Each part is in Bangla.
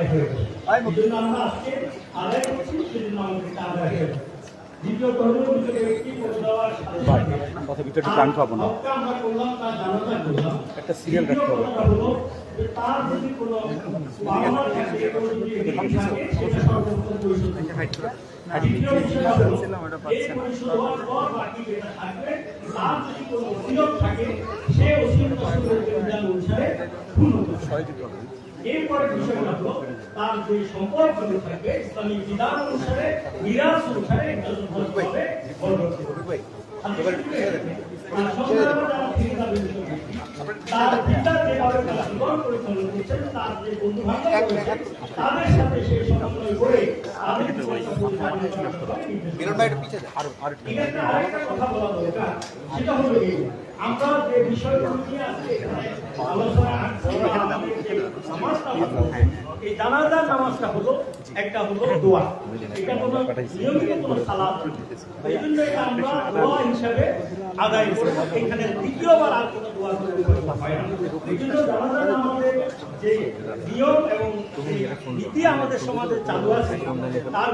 আদায় হয়ে গেছে এই আমরা আজকে আদায় করছি সেজন্য আদায় হয়ে দ্বিতীয়ত হলো করে দেওয়ার কথা পাবো না। আমরা করলাম তার জানাজা করলাম। একটা সিরিয়াল রাখতে হবে। তার যদি কোনো বাবা থাকে কোনো যদি থাকে সেটা সর্বোচ্চ পরিশোধ করতে হবে। দ্বিতীয় বিষয় হলো, এই পরিশোধ হওয়ার পর বাকি যেটা থাকবে, তার যদি কোনো ওসিয়ত থাকে, সে ওসিয়ত অনুসারে পূর্ণ করতে হবে। এরপরে বিষয়টা হলো তার যে সম্পর্কগুলো থাকবে ইসলামিক বিধান অনুসারে মিরাজ অনুসারে একজন হবে। আর সন্তানরা যারা ফিরে যাবে ভিতরে, তার পিতা যেভাবে তারা জীবন পরিচালনা করছেন তার যে। বন্ধু বান্ধব রয়েছে, তাদের সাথে সে সমন্বয় করে তাদের জীবনটা পরিচালনা করার নির্দেশ দেয়। এখানে আরেকটা কথা বলা দরকার, সেটা হলো এই, আমরা যে বিষয়গুলো নিয়ে আজকে আলোচনা আসছি আমাদের যে নামাজটা হলো, এই জানাজার নামাজটা হলো একটা হলো দোয়া। এটা কোনো নিয়মিত কোনো সালাত এই জন্য আমরা দোয়া হিসাবে আদায় তার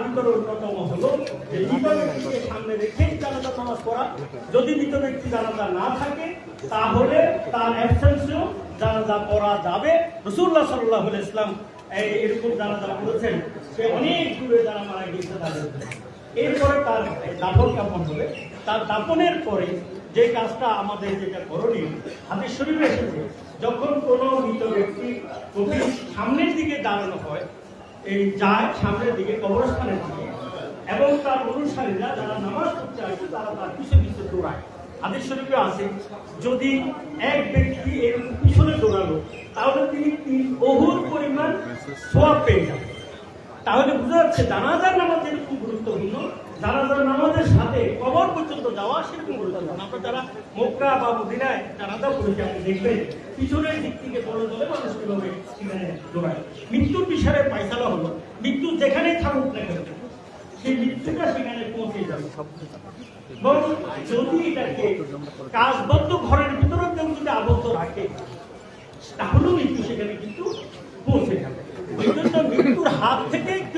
যদি মৃত ব্যক্তি জানাজা না থাকে, তাহলে তার জানাজা পড়া যাবে। রসুল্লাহ সাল্লাহ ইসলাম এরকম জানাজা করেছেন। সে অনেক দূরে যারা মারা গিয়েছে এরপরে তার দাফন কাপন হবে। তার দাফনের পরে যে কাজটা আমাদের যেটা করণীয় হাদিস শরীফে এসেছে। যখন কোনো মৃত ব্যক্তি কবি সামনের দিকে দাঁড়ানো হয়, এই যায় সামনের দিকে কবরস্থানের দিকে, এবং তার অনুসারীরা যারা নামাজ পড়তে আসে, তারা তার পিছনে পিছনে দৌড়ায়। হাদিস শরীফে আছে যদি এক ব্যক্তি এরকম পিছনে দৌড়ালো, তাহলে তিনি তিন বহুর পরিমাণ সোয়াব পেয়ে যাবেন। তাহলে বোঝা যাচ্ছে জানাজার নামাজ যেরকম গুরুত্বপূর্ণ, জানাজার নামাজের সাথে কবর পর্যন্ত যাওয়া সেরকম গুরুত্বপূর্ণ। আমরা যারা মক্কা বা মদিনায় জানাজা পড়েছি আপনি দেখবেন, পিছনের দিক থেকে বড় দলে মানুষ কীভাবে সেখানে মৃত্যুর বিষয়ে পাইসালা হলো, মৃত্যু যেখানেই থাকুক না কেন, সেই মৃত্যুটা সেখানে পৌঁছে যাবে। এবং যদি এটাকে কাজবদ্ধ ঘরের ভিতরে কেউ যদি আবদ্ধ রাখে, তাহলেও মৃত্যু সেখানে কিন্তু পৌঁছে যাবে। মৃত্যুর হাত থেকে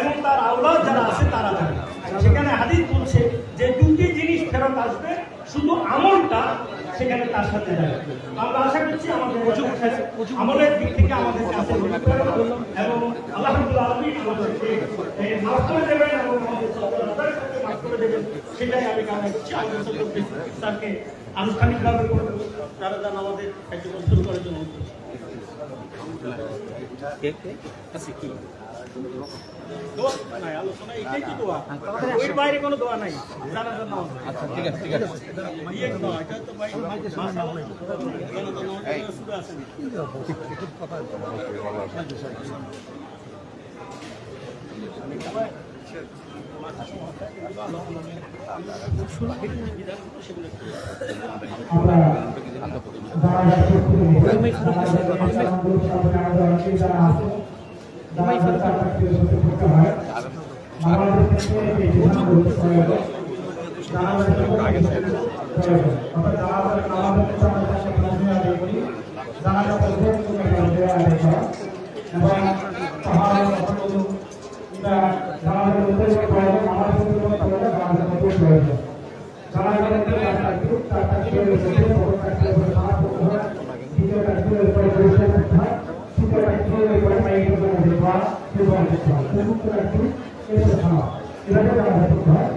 এবং তার আওলাদ যারা আছে তারা সেখানে হাদিস বলছে যে দুটি জিনিস ফেরত আসবে শুধু আমলটা সেখানে তার সাথে যাবে। আমরা আশা করছি আমাদের আমলের দিক থেকে আমাদের কাছে এবং আল্লাহ আমাদেরকে মাফ করে দেবেন এবং আমাদের মাফ করে দেবেন। সেটাই আমি কামনা করছি। আমাদের স্যারকে আনুষ্ঠানিকভাবে তারা যেন আমাদের কার্যক্রম শুরু করার জন্য। আছে কি? আমরা যারা অনেকেই যারা আছে যারা চাকরি করতে হয় আমাদের ক্ষেত্রে এই বিধানগুলো প্রয়োজন যারা প্রয়োজন অর্থাৎ যারা আমাদের ক্ষেত্রে আমাদের কাছে প্রশ্ন আদায় করি যারা প্রয়োজন আদায় করা এবং তাহার যারা আমাদের মধ্যে প্রয়োজন আমাদের ক্ষেত্রে প্রয়োজন আমাদের মধ্যে প্রয়োজন যারা আমাদের তার গ্রুপ তার কাছে বসে বড় কাছে বসে খাওয়া করতে হয় দ্বিতীয় কাছে উপরে বসে করতে হয় তৃতীয় কাছে উপরে মাইকের উপরে বসে খাওয়া সেবা করতে হয় চতুর্থ কাছে এসে খাওয়া এভাবে যারা করতে হয়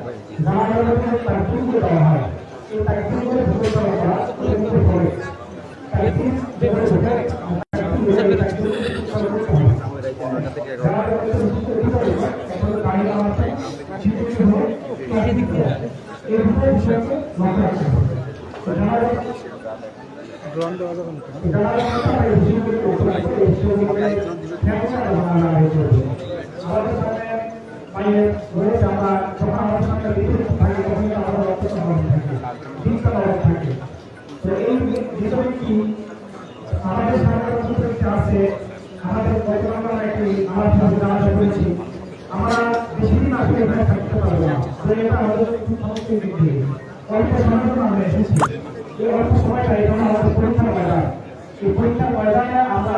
আমাদের তার গ্রুপ দেওয়া হয়। এই তার গ্রুপে ঢুকে দেওয়া করা এর মধ্যে পড়ে তাই আমাদের সরকার আছে, আমাদের বর্তমানে একটি আমার সাথে জানা করেছি। আমরা দিন আসলে এখানে থাকতে পারব না। তো এটা আমাদের একটু সমস্যা দিয়ে। অল্প সময়ের জন্য আমরা এসেছি। এই অল্প সময়টা আমাদের আমরা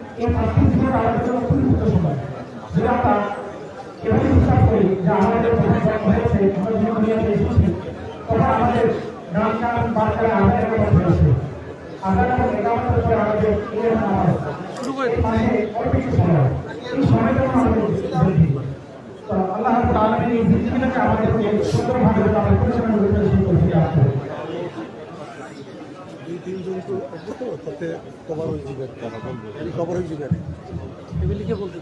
এই আমাদের জন্য খুবই গুরুত্বপূর্ণ যদি আমরা কেবল বিশ্বাস করি যে আমাদের জন্ম হয়েছে আমরা জীবন নিয়ে এসেছি তখন আমাদের গান গান বাচ্চারা আমাদের কথা হয়েছে আমাদের শুরু করে মানে অল্প কিছু সময়। এই সময়টা আমাদের তো আল্লাহ এই আমাদেরকে সুন্দরভাবে যদি পরিচালনা করতে শুরু করতে আসতে হবে দুই তিনজন তো অপর তো তাতে কভার হয়ে যাবে কভার হয়ে যাবে এগুলিকে বলতে